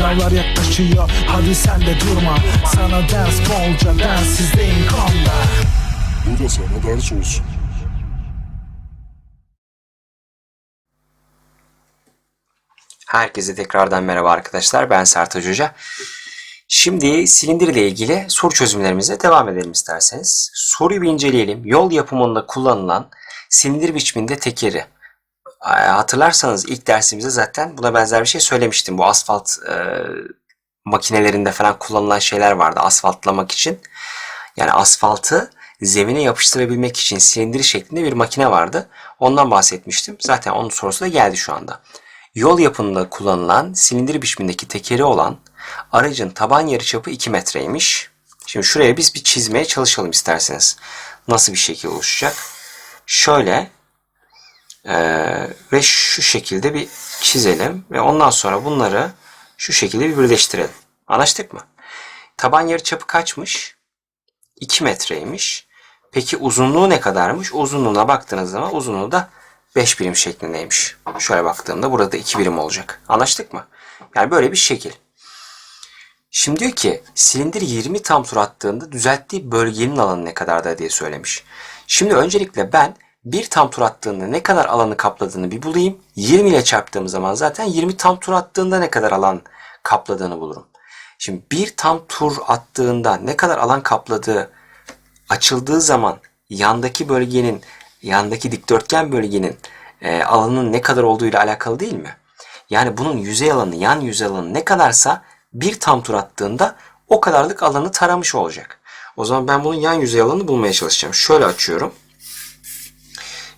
Sınavlar yaklaşıyor hadi sen de durma Sana ders bolca densizdeyim konda Bu da sana ders olsun. Herkese tekrardan merhaba arkadaşlar. Ben Sertaç Hoca. Şimdi silindir ile ilgili soru çözümlerimize devam edelim isterseniz. Soruyu bir inceleyelim. Yol yapımında kullanılan silindir biçiminde tekeri. Hatırlarsanız ilk dersimizde zaten buna benzer bir şey söylemiştim. Bu asfalt e, makinelerinde falan kullanılan şeyler vardı asfaltlamak için. Yani asfaltı zemine yapıştırabilmek için silindir şeklinde bir makine vardı. Ondan bahsetmiştim. Zaten onun sorusu da geldi şu anda. Yol yapımında kullanılan silindir biçimindeki tekeri olan aracın taban yarıçapı 2 metreymiş. Şimdi şuraya biz bir çizmeye çalışalım isterseniz. Nasıl bir şekil oluşacak? Şöyle eee, ve şu şekilde bir çizelim ve ondan sonra bunları şu şekilde bir birleştirelim. Anlaştık mı? Taban yarıçapı kaçmış? 2 metreymiş. Peki uzunluğu ne kadarmış? Uzunluğuna baktığınız zaman uzunluğu da 5 birim şeklindeymiş. Şöyle baktığımda burada 2 birim olacak. Anlaştık mı? Yani böyle bir şekil. Şimdi diyor ki silindir 20 tam tur attığında düzelttiği bölgenin alanı ne kadardır diye söylemiş. Şimdi öncelikle ben bir tam tur attığında ne kadar alanı kapladığını bir bulayım. 20 ile çarptığım zaman zaten 20 tam tur attığında ne kadar alan kapladığını bulurum. Şimdi bir tam tur attığında ne kadar alan kapladığı açıldığı zaman yandaki bölgenin, yandaki dikdörtgen bölgenin e, alanının ne kadar olduğu ile alakalı değil mi? Yani bunun yüzey alanı, yan yüzey alanı ne kadarsa bir tam tur attığında o kadarlık alanı taramış olacak. O zaman ben bunun yan yüzey alanını bulmaya çalışacağım. Şöyle açıyorum.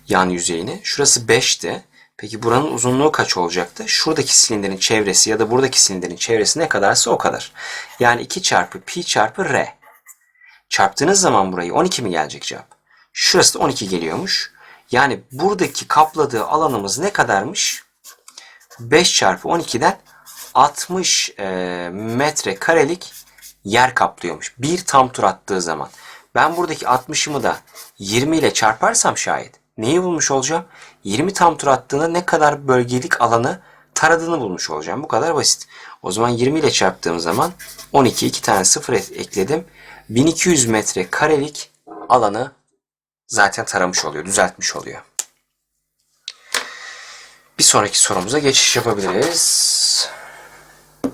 Yan yüzeyini. Şurası 5'ti. Peki buranın uzunluğu kaç olacaktı? Şuradaki silindirin çevresi ya da buradaki silindirin çevresi ne kadarsa o kadar. Yani 2 çarpı pi çarpı r. Çarptığınız zaman burayı 12 mi gelecek cevap? Şurası da 12 geliyormuş. Yani buradaki kapladığı alanımız ne kadarmış? 5 çarpı 12'den 60 e, metre karelik yer kaplıyormuş. Bir tam tur attığı zaman. Ben buradaki 60'ımı da 20 ile çarparsam şayet neyi bulmuş olacağım? 20 tam tur attığında ne kadar bölgelik alanı taradığını bulmuş olacağım. Bu kadar basit. O zaman 20 ile çarptığım zaman 12 iki tane sıfır ekledim. 1200 metre karelik alanı zaten taramış oluyor, düzeltmiş oluyor. Bir sonraki sorumuza geçiş yapabiliriz.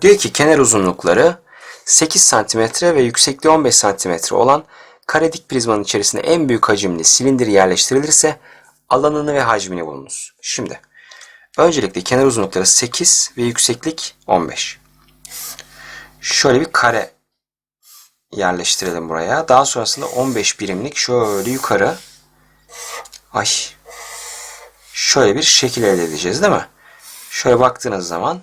Diyor ki kenar uzunlukları 8 cm ve yüksekliği 15 cm olan kare dik prizmanın içerisine en büyük hacimli silindir yerleştirilirse alanını ve hacmini bulunuz. Şimdi öncelikle kenar uzunlukları 8 ve yükseklik 15. Şöyle bir kare yerleştirelim buraya. Daha sonrasında 15 birimlik şöyle yukarı ay şöyle bir şekil elde edeceğiz değil mi? Şöyle baktığınız zaman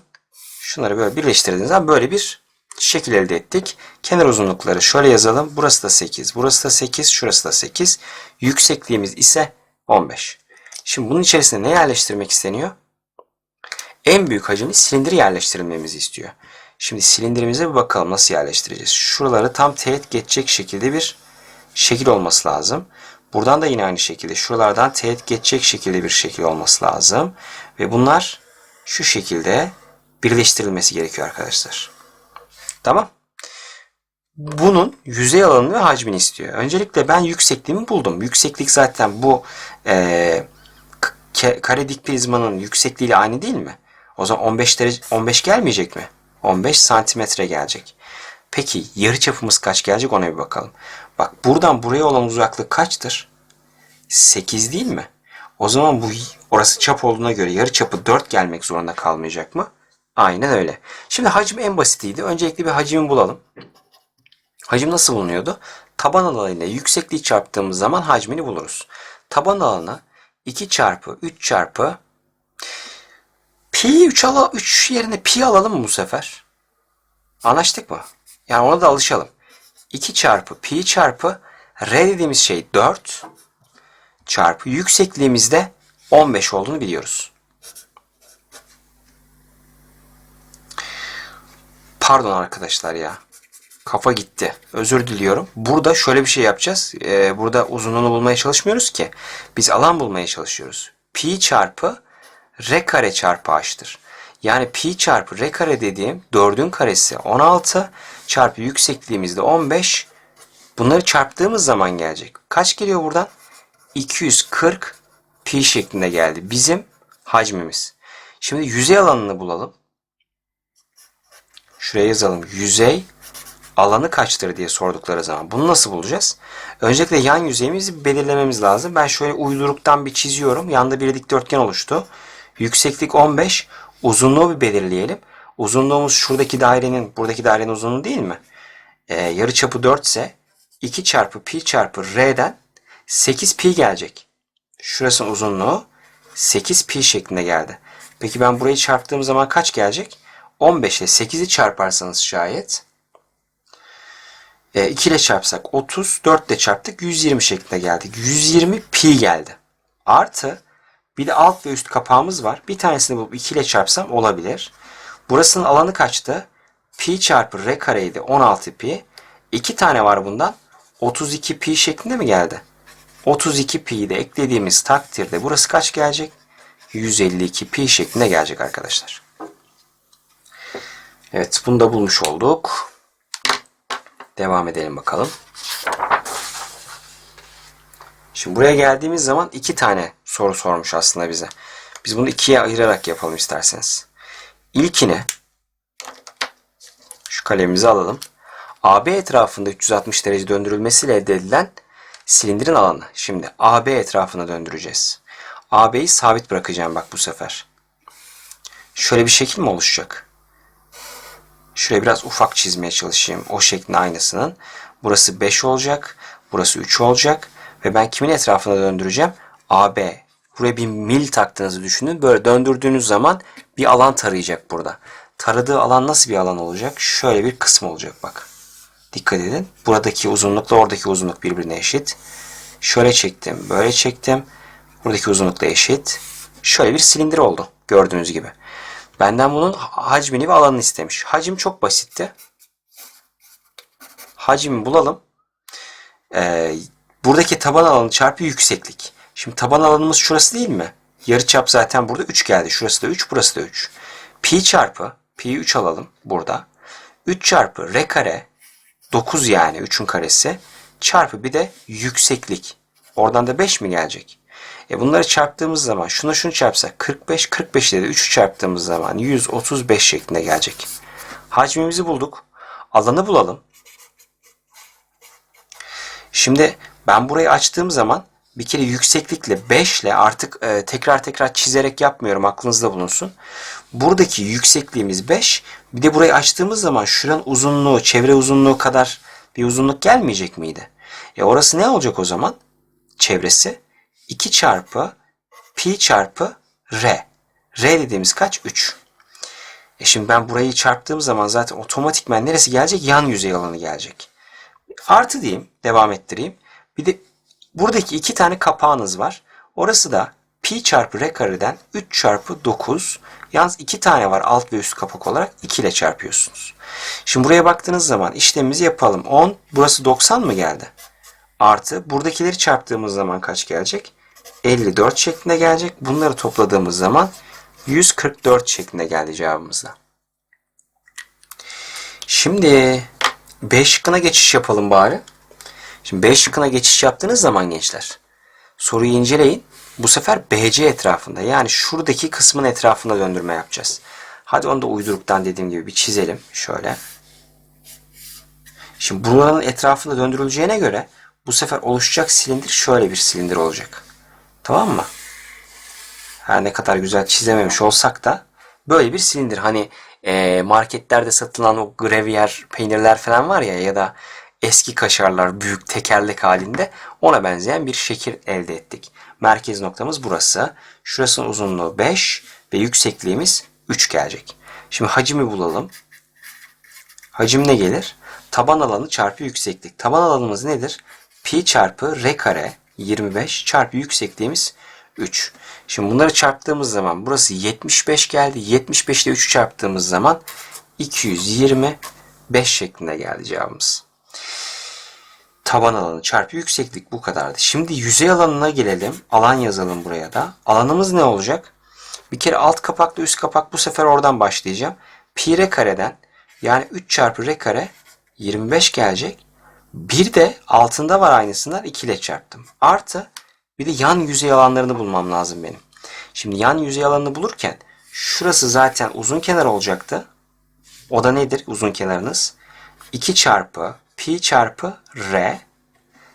şunları böyle birleştirdiğiniz zaman böyle bir şekil elde ettik. Kenar uzunlukları şöyle yazalım. Burası da 8, burası da 8, şurası da 8. Yüksekliğimiz ise 15. Şimdi bunun içerisine ne yerleştirmek isteniyor? En büyük hacimli silindir yerleştirilmemizi istiyor. Şimdi silindirimize bir bakalım nasıl yerleştireceğiz. Şuraları tam teğet geçecek şekilde bir şekil olması lazım. Buradan da yine aynı şekilde şuralardan teğet geçecek şekilde bir şekil olması lazım. Ve bunlar şu şekilde birleştirilmesi gerekiyor arkadaşlar. Tamam. Bunun yüzey alanını ve hacmini istiyor. Öncelikle ben yüksekliğimi buldum. Yükseklik zaten bu ke- kare dik prizmanın yüksekliğiyle aynı değil mi? O zaman 15 derece 15 gelmeyecek mi? 15 santimetre gelecek. Peki yarı çapımız kaç gelecek ona bir bakalım. Bak buradan buraya olan uzaklık kaçtır? 8 değil mi? O zaman bu orası çap olduğuna göre yarı çapı 4 gelmek zorunda kalmayacak mı? Aynen öyle. Şimdi hacim en basitiydi. Öncelikle bir hacimi bulalım. Hacim nasıl bulunuyordu? Taban alanı ile yüksekliği çarptığımız zaman hacmini buluruz. Taban alanı 2 çarpı 3 çarpı pi 3 ala 3 yerine pi alalım mı bu sefer? Anlaştık mı? Yani ona da alışalım. 2 çarpı pi çarpı r dediğimiz şey 4 çarpı yüksekliğimizde 15 olduğunu biliyoruz. Pardon arkadaşlar ya. Kafa gitti. Özür diliyorum. Burada şöyle bir şey yapacağız. Ee, burada uzunluğunu bulmaya çalışmıyoruz ki. Biz alan bulmaya çalışıyoruz. Pi çarpı r kare çarpı h'tır. Yani pi çarpı r kare dediğim 4'ün karesi 16 çarpı yüksekliğimiz de 15. Bunları çarptığımız zaman gelecek. Kaç geliyor buradan? 240 pi şeklinde geldi. Bizim hacmimiz. Şimdi yüzey alanını bulalım. Şuraya yazalım. Yüzey alanı kaçtır diye sordukları zaman. Bunu nasıl bulacağız? Öncelikle yan yüzeyimizi belirlememiz lazım. Ben şöyle uyduruktan bir çiziyorum. Yanda bir dikdörtgen oluştu. Yükseklik 15. Uzunluğu bir belirleyelim. Uzunluğumuz şuradaki dairenin, buradaki dairenin uzunluğu değil mi? Ee, yarıçapı 4 ise 2 çarpı pi çarpı r'den 8 pi gelecek. Şurasının uzunluğu 8 pi şeklinde geldi. Peki ben burayı çarptığım zaman kaç gelecek? 15 ile 8'i çarparsanız şayet e, 2 ile çarpsak 30, 4 ile çarptık 120 şeklinde geldik. 120 pi geldi. Artı bir de alt ve üst kapağımız var. Bir tanesini bulup 2 ile çarpsam olabilir. Burasının alanı kaçtı? Pi çarpı r kareydi 16 pi. 2 tane var bundan. 32 pi şeklinde mi geldi? 32 pi'yi de eklediğimiz takdirde burası kaç gelecek? 152 pi şeklinde gelecek arkadaşlar. Evet bunu da bulmuş olduk. Devam edelim bakalım. Şimdi buraya geldiğimiz zaman iki tane soru sormuş aslında bize. Biz bunu ikiye ayırarak yapalım isterseniz. İlkine şu kalemimizi alalım. AB etrafında 360 derece döndürülmesiyle elde edilen silindirin alanı. Şimdi AB etrafına döndüreceğiz. AB'yi sabit bırakacağım bak bu sefer. Şöyle bir şekil mi oluşacak? Şuraya biraz ufak çizmeye çalışayım. O şeklin aynısının. Burası 5 olacak. Burası 3 olacak. Ve ben kimin etrafına döndüreceğim? AB. Buraya bir mil taktığınızı düşünün. Böyle döndürdüğünüz zaman bir alan tarayacak burada. Taradığı alan nasıl bir alan olacak? Şöyle bir kısım olacak bak. Dikkat edin. Buradaki uzunlukla oradaki uzunluk birbirine eşit. Şöyle çektim, böyle çektim. Buradaki uzunlukla eşit. Şöyle bir silindir oldu. Gördüğünüz gibi. Benden bunun hacmini ve alanını istemiş. Hacim çok basitti. Hacmi bulalım. Ee, buradaki taban alanı çarpı yükseklik. Şimdi taban alanımız şurası değil mi? Yarıçap zaten burada 3 geldi. Şurası da 3, burası da 3. Pi çarpı, pi'yi 3 alalım burada. 3 çarpı r kare 9 yani 3'ün karesi çarpı bir de yükseklik. Oradan da 5 mi gelecek? E bunları çarptığımız zaman şuna şunu çarpsak 45, 45 ile de 3'ü çarptığımız zaman 135 şeklinde gelecek. Hacmimizi bulduk. Alanı bulalım. Şimdi ben burayı açtığım zaman bir kere yükseklikle 5 ile artık e, tekrar tekrar çizerek yapmıyorum aklınızda bulunsun. Buradaki yüksekliğimiz 5. Bir de burayı açtığımız zaman şuranın uzunluğu, çevre uzunluğu kadar bir uzunluk gelmeyecek miydi? E orası ne olacak o zaman? Çevresi 2 çarpı pi çarpı r. R dediğimiz kaç? 3. E şimdi ben burayı çarptığım zaman zaten otomatikmen neresi gelecek? Yan yüzey alanı gelecek. Artı diyeyim, devam ettireyim. Bir de buradaki iki tane kapağınız var. Orası da pi çarpı r kareden 3 çarpı 9. Yalnız iki tane var alt ve üst kapak olarak 2 ile çarpıyorsunuz. Şimdi buraya baktığınız zaman işlemimizi yapalım. 10, burası 90 mı geldi? Artı buradakileri çarptığımız zaman kaç gelecek? 54 şeklinde gelecek. Bunları topladığımız zaman 144 şeklinde geldi cevabımızda. Şimdi B şıkkına geçiş yapalım bari. Şimdi B şıkkına geçiş yaptığınız zaman gençler soruyu inceleyin. Bu sefer BC etrafında yani şuradaki kısmın etrafında döndürme yapacağız. Hadi onu da uyduruktan dediğim gibi bir çizelim. Şöyle. Şimdi bunların etrafında döndürüleceğine göre bu sefer oluşacak silindir şöyle bir silindir olacak. Tamam mı? Her ne kadar güzel çizememiş olsak da böyle bir silindir. Hani e, marketlerde satılan o gravyer peynirler falan var ya ya da eski kaşarlar büyük tekerlek halinde ona benzeyen bir şekil elde ettik. Merkez noktamız burası. Şurasının uzunluğu 5 ve yüksekliğimiz 3 gelecek. Şimdi hacmi bulalım. Hacim ne gelir? Taban alanı çarpı yükseklik. Taban alanımız nedir? Pi çarpı r kare 25 çarpı yüksekliğimiz 3. Şimdi bunları çarptığımız zaman burası 75 geldi. 75 ile 3'ü çarptığımız zaman 225 şeklinde geldi cevabımız. Taban alanı çarpı yükseklik bu kadardı. Şimdi yüzey alanına gelelim. Alan yazalım buraya da. Alanımız ne olacak? Bir kere alt kapakla üst kapak bu sefer oradan başlayacağım. Pi r kareden yani 3 çarpı r kare 25 gelecek. Bir de altında var aynısından 2 ile çarptım. Artı bir de yan yüzey alanlarını bulmam lazım benim. Şimdi yan yüzey alanını bulurken şurası zaten uzun kenar olacaktı. O da nedir uzun kenarınız? 2 çarpı pi çarpı r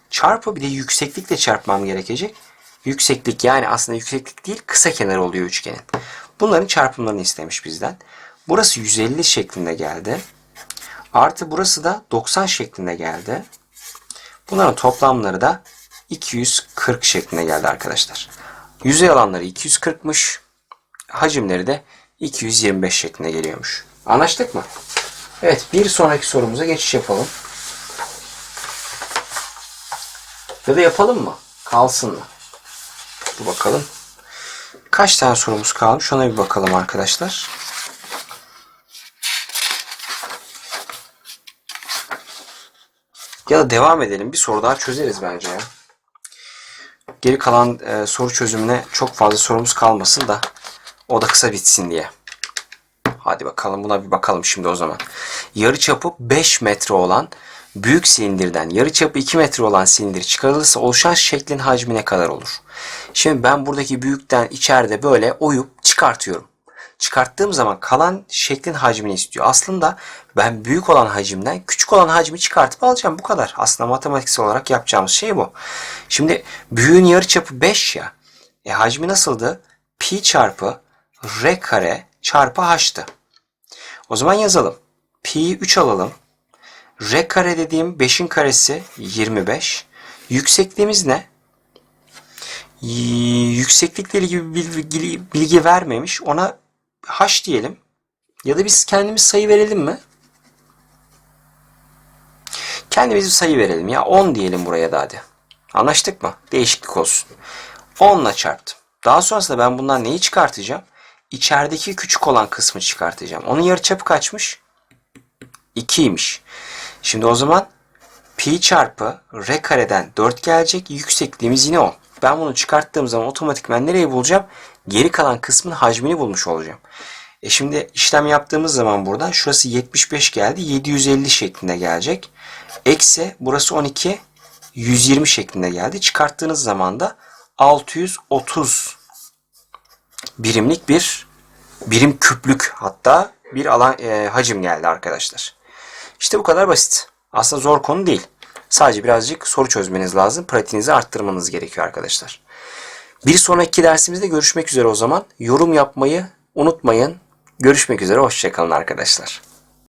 çarpı bir de yükseklikle çarpmam gerekecek. Yükseklik yani aslında yükseklik değil kısa kenarı oluyor üçgenin. Bunların çarpımlarını istemiş bizden. Burası 150 şeklinde geldi. Artı burası da 90 şeklinde geldi. Bunların toplamları da 240 şeklinde geldi arkadaşlar. Yüzey alanları 240'mış. Hacimleri de 225 şeklinde geliyormuş. Anlaştık mı? Evet bir sonraki sorumuza geçiş yapalım. Ya da yapalım mı? Kalsın mı? Dur bakalım. Kaç tane sorumuz kalmış? Ona bir bakalım arkadaşlar. Ya da devam edelim. Bir soru daha çözeriz bence ya. Geri kalan e, soru çözümüne çok fazla sorumuz kalmasın da o da kısa bitsin diye. Hadi bakalım buna bir bakalım şimdi o zaman. Yarıçapı 5 metre olan büyük silindirden yarıçapı 2 metre olan silindir çıkarılırsa oluşan şeklin hacmi ne kadar olur? Şimdi ben buradaki büyükten içeride böyle oyup çıkartıyorum. Çıkarttığım zaman kalan şeklin hacmini istiyor. Aslında ben büyük olan hacimden küçük olan hacmi çıkartıp alacağım. Bu kadar. Aslında matematiksel olarak yapacağımız şey bu. Şimdi büyüğün yarıçapı 5 ya. E hacmi nasıldı? Pi çarpı r kare çarpı h'tı. O zaman yazalım. Pi 3 alalım. R kare dediğim 5'in karesi 25. Yüksekliğimiz ne? Yükseklikle ilgili bilgi, bilgi vermemiş. Ona h diyelim. Ya da biz kendimiz sayı verelim mi? Kendimiz bir sayı verelim ya. 10 diyelim buraya da hadi. Anlaştık mı? Değişiklik olsun. 10 ile çarptım. Daha sonrasında ben bundan neyi çıkartacağım? İçerideki küçük olan kısmı çıkartacağım. Onun yarıçapı kaçmış? 2'ymiş. Şimdi o zaman pi çarpı r kareden 4 gelecek. Yüksekliğimiz yine 10. Ben bunu çıkarttığım zaman otomatikman nereyi bulacağım? Geri kalan kısmın hacmini bulmuş olacağım. E şimdi işlem yaptığımız zaman buradan şurası 75 geldi. 750 şeklinde gelecek. Eksi burası 12 120 şeklinde geldi. Çıkarttığınız zaman da 630 birimlik bir birim küplük hatta bir alan e, hacim geldi arkadaşlar. İşte bu kadar basit. Aslında zor konu değil. Sadece birazcık soru çözmeniz lazım. Pratiğinizi arttırmanız gerekiyor arkadaşlar. Bir sonraki dersimizde görüşmek üzere o zaman. Yorum yapmayı unutmayın. Görüşmek üzere. Hoşçakalın arkadaşlar.